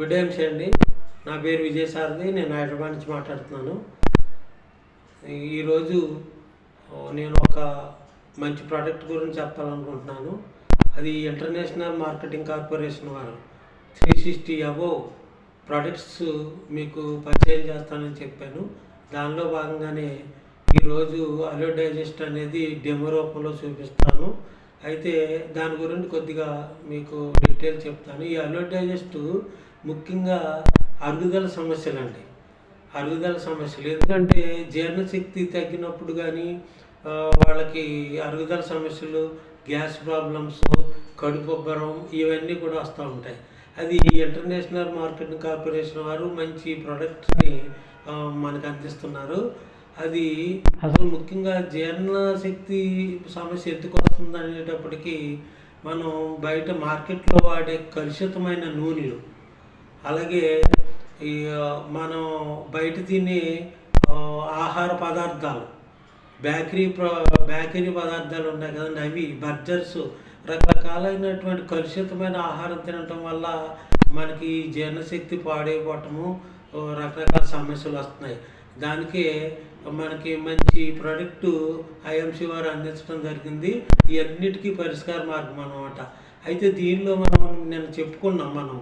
Good ఏమ్స్ అండి నా పేరు విజయసారథి నేను హైదరాబాద్ నుంచి మాట్లాడుతున్నాను. ఈరోజు నేను ఒక మంచి ప్రోడక్ట్ గురించి చెప్పాలనుకుంటున్నాను. అది ఇంటర్నేషనల్ మార్కెటింగ్ కార్పొరేషన్ వారు త్రీ సిక్స్టీ అబో ప్రోడక్ట్స్ మీకు పరిచయం చేస్తానని చెప్పాను. దానిలో భాగంగానే ఈరోజు అలో డైజెస్ట్ అనేది డెమో రూపంలో చూపిస్తాను. అయితే దాని గురించి కొద్దిగా మీకు డీటెయిల్ చెప్తాను. ఈ అలో డైజెస్ట్ ముఖ్యంగా అరుగుదల సమస్యలండి. అరుగుదల సమస్యలు ఎందుకంటే జీర్ణశక్తి తగ్గినప్పుడు కానీ వాళ్ళకి అరుగుదల సమస్యలు గ్యాస్ ప్రాబ్లమ్స్ కడుపుబ్బరం ఇవన్నీ కూడా వస్తూ ఉంటాయి. అది ఇంటర్నేషనల్ మార్కెటింగ్ కార్పొరేషన్ వారు మంచి ప్రోడక్ట్స్ని మనకు అందిస్తున్నారు. అది అసలు ముఖ్యంగా జీర్ణశక్తి సమస్య ఎందుకు వస్తుంది అనేటప్పటికీ మనం బయట మార్కెట్లో వాడే కలుషితమైన నూనెలు అలాగే ఈ మనం బయట తినే ఆహార పదార్థాలు బేకరీ ప్ర బేకరీ పదార్థాలు ఉన్నాయి కదండి. అవి బర్గర్స్ రకరకాలైనటువంటి కలుషితమైన ఆహారం తినటం వల్ల మనకి జీర్ణశక్తి పాడైపోవటము రకరకాల సమస్యలు వస్తున్నాయి. దానికే మనకి మంచి ప్రోడక్ట్ ఐఎంసీ వారు అందించడం జరిగింది. ఇవన్నిటికీ పరిష్కార మార్గం అనమాట అయితే దీనిలో మనం నేను చెప్పుకున్నాం మనం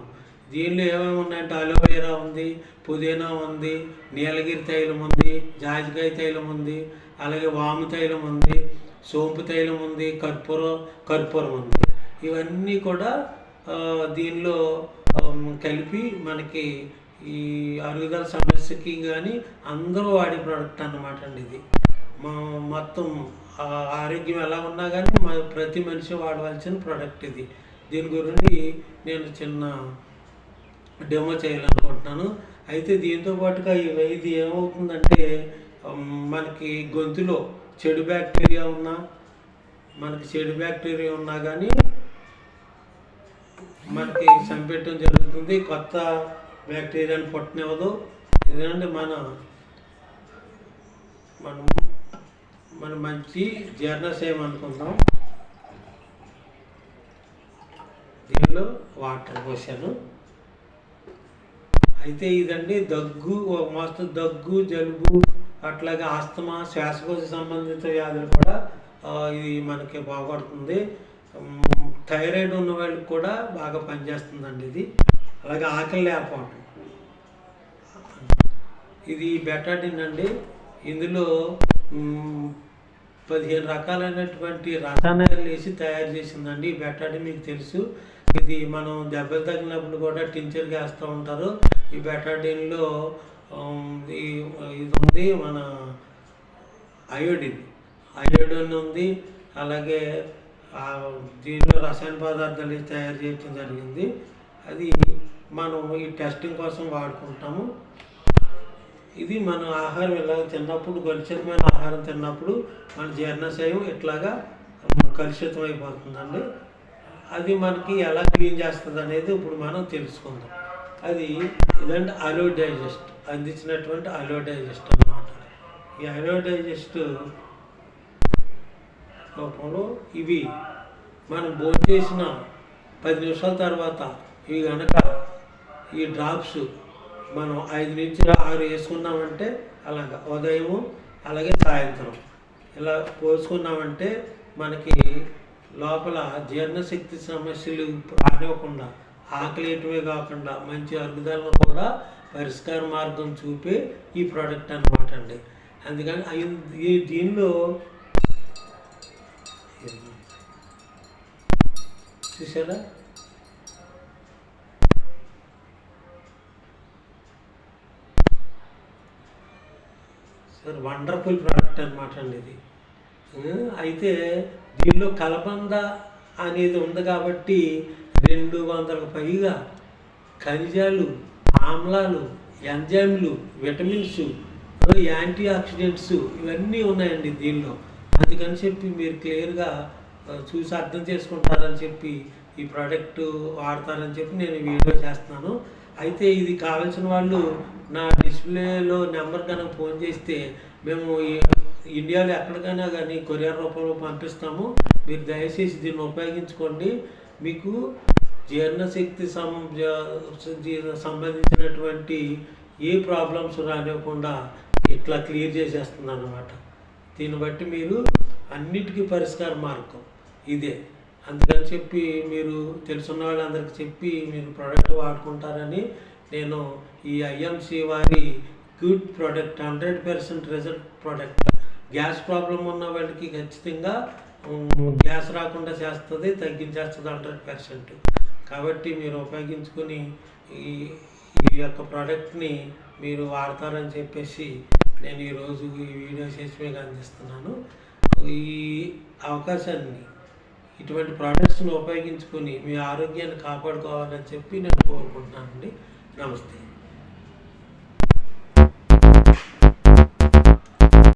దీనిలో ఏమేమి ఉన్నాయంటే అలోవేరా ఉంది పుదీనా ఉంది నీలగిరి తైలం ఉంది జాజికాయ తైలం ఉంది అలాగే వాము తైలం ఉంది సోంపు తైలం ఉంది కర్పూరం కర్పూరం ఉంది. ఇవన్నీ కూడా దీనిలో కలిపి మనకి ఈ అరుగుదల సమస్యకి కానీ అందరూ వాడే ప్రోడక్ట్ అన్నమాట అండి ఇది. మొత్తం ఆరోగ్యం ఎలా ఉన్నా కానీ మా ప్రతి మనిషి వాడవలసిన ప్రోడక్ట్ ఇది. దీని గురించి నేను చిన్న డెమో చేయాలనుకుంటున్నాను. అయితే దీంతో పాటుగా ఇవి ఇది ఏమవుతుందంటే మనకి గొంతులో చెడు బ్యాక్టీరియా ఉన్నా మనకి చెడు బ్యాక్టీరియా ఉన్నా కానీ మనకి చంపేయటం జరుగుతుంది. కొత్త బ్యాక్టీరియాని పుట్టనివ్వదు. ఎందుకంటే మన మనం మన మంచి జీర్ణశయం అనుకుందాం. దీనిలో వాటర్ పోసాను. అయితే ఇదండి దగ్గు ఒక మస్తు దగ్గు జలుబు అట్లాగే ఆస్తమా శ్వాసకోశ సంబంధిత వ్యాధులు కూడా ఇది మనకి బాగుపడుతుంది. థైరాయిడ్ ఉన్న వాళ్ళకి కూడా బాగా పనిచేస్తుందండి ఇది. అలాగే ఆకలి లేకపోవటం. ఇది బెటాడిన్ అండి. ఇందులో పదిహేను రకాలైనటువంటి రసాయనాలు వేసి తయారు చేసిందండి. ఈ బెటాడిన్ మీకు తెలుసు. ఇది మనం దెబ్బలు తగిలినప్పుడు కూడా టించర్గా వేస్తూ ఉంటారు. ఈ బెటాడిన్లో ఇది ఉంది మన అయోడిన్. అయోడిన్ ఉంది. అలాగే దీనిలో రసాయన పదార్థాలు తయారు చేయడం జరిగింది. అది మనం ఈ టెస్టింగ్ కోసం వాడుకుంటాము. ఇది మన ఆహారం ఇలా తిన్నప్పుడు కలుషితమైన ఆహారం తిన్నప్పుడు మన జీర్ణశయం ఇట్లాగా కలుషితం అయిపోతుందండి అది మనకి ఎలా క్లీన్ చేస్తుంది అనేది ఇప్పుడు మనం తెలుసుకుందాం. అది ఇదంటే అలో డైజెస్ట్ అందించినటువంటి అలో డైజెస్ట్ అన్నమాట. ఈ అలో డైజెస్ట్ రూపంలో ఇవి మనం భోజనం చేసిన పది నిమిషాల తర్వాత ఇవి కనుక ఈ డ్రాప్స్ మనం ఐదు నుంచి ఆరు వేసుకున్నామంటే అలాగా ఉదయము అలాగే సాయంత్రం. ఇలా పోసుకున్నామంటే మనకి లోపల జీర్ణశక్తి సమస్యలు రానివ్వకుండా ఆకలియటమే కాకుండా మంచి అరుగుదలను కూడా పరిష్కార మార్గం చూపే ఈ ప్రోడక్ట్ అన్నమాట అండి. అందుకని ఈ దీనిలో చూసారా సార్ వండర్ఫుల్ ప్రోడక్ట్ అనమాట అండి ఇది. అయితే దీనిలో కలబంద అనేది ఉంది కాబట్టి రెండు వందలకు పైగా ఖనిజాలు ఆమ్లాలు ఎంజైమ్లు విటమిన్స్ యాంటీ ఆక్సిడెంట్స్ ఇవన్నీ ఉన్నాయండి దీనిలో. అందుకని చెప్పి మీరు క్లియర్గా చూసి అర్థం చేసుకుంటారని చెప్పి ఈ ప్రోడక్ట్ వాడతారని చెప్పి నేను వీడియో చేస్తున్నాను. అయితే ఇది కావాల్సిన వాళ్ళు నా డిస్ప్లేలో నెంబర్ కనుక ఫోన్ చేస్తే మేము ఇండియాలో ఎక్కడికైనా కానీ కొరియర్ రూపంలో పంపిస్తాము. మీరు దయచేసి దీన్ని ఉపయోగించుకోండి. మీకు జీర్ణశక్తి సం సంబంధించినటువంటి ఏ ప్రాబ్లమ్స్ రానివ్వకుండా ఇట్లా క్లియర్ చేసేస్తుంది అన్నమాట దీన్ని బట్టి మీరు అన్నిటికీ పరిష్కార మార్గం ఇదే. అందుకని చెప్పి మీరు తెలుసున్న వాళ్ళందరికీ చెప్పి మీరు ప్రోడక్ట్ వాడుకుంటారని నేను ఈ ఐఎంసి వారి good product hundred percent result product gas problem ఉన్న వాళ్ళకి ఖచ్చితంగా గ్యాస్ రాకుండా చేస్తుంది తగ్గించేస్తుంది హండ్రెడ్ పర్సెంట్. కాబట్టి మీరు ఉపయోగించుకొని ఈ ఈ యొక్క ప్రోడక్ట్ని మీరు వాడతారని చెప్పేసి నేను ఈరోజు ఈ వీడియో చేసి మీకు అందిస్తున్నాను. ఈ అవకాశాన్ని ఇటువంటి ప్రోడక్ట్స్ని ఉపయోగించుకొని మీ ఆరోగ్యాన్ని కాపాడుకోవాలని చెప్పి నేను కోరుకుంటున్నానండి. నమస్తే.